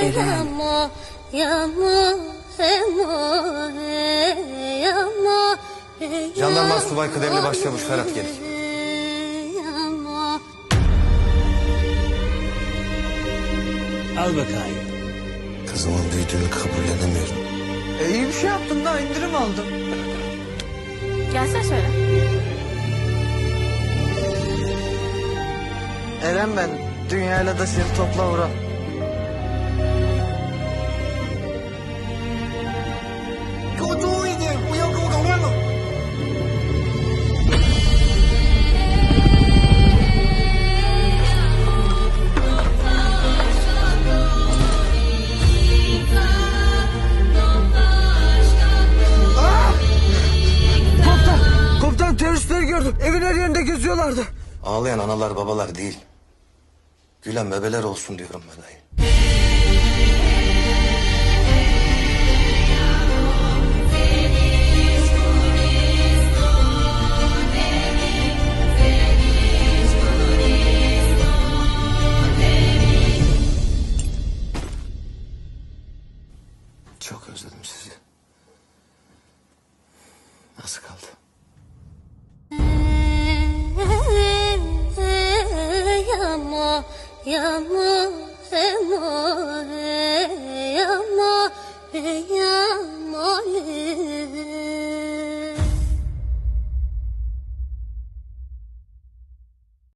Yama, yama, yama, yama, Jandarma Subay Kıdemli Başçavuş Ferhat Gelik. Yama. Al bakayım. Kızımın büyüdüğünü kabullenemiyorum. E iyi bir şey yaptım da indirim aldım. Gelsene şöyle. Eren ben. Dünyayla da seni topla uğra. Geziyorlardı. Ağlayan analar babalar değil. Gülen bebeler olsun diyorum ben dayı. Çok özledim sizi. Nasıl kaldı? Yama, mohe mohe ya mohe ya mohe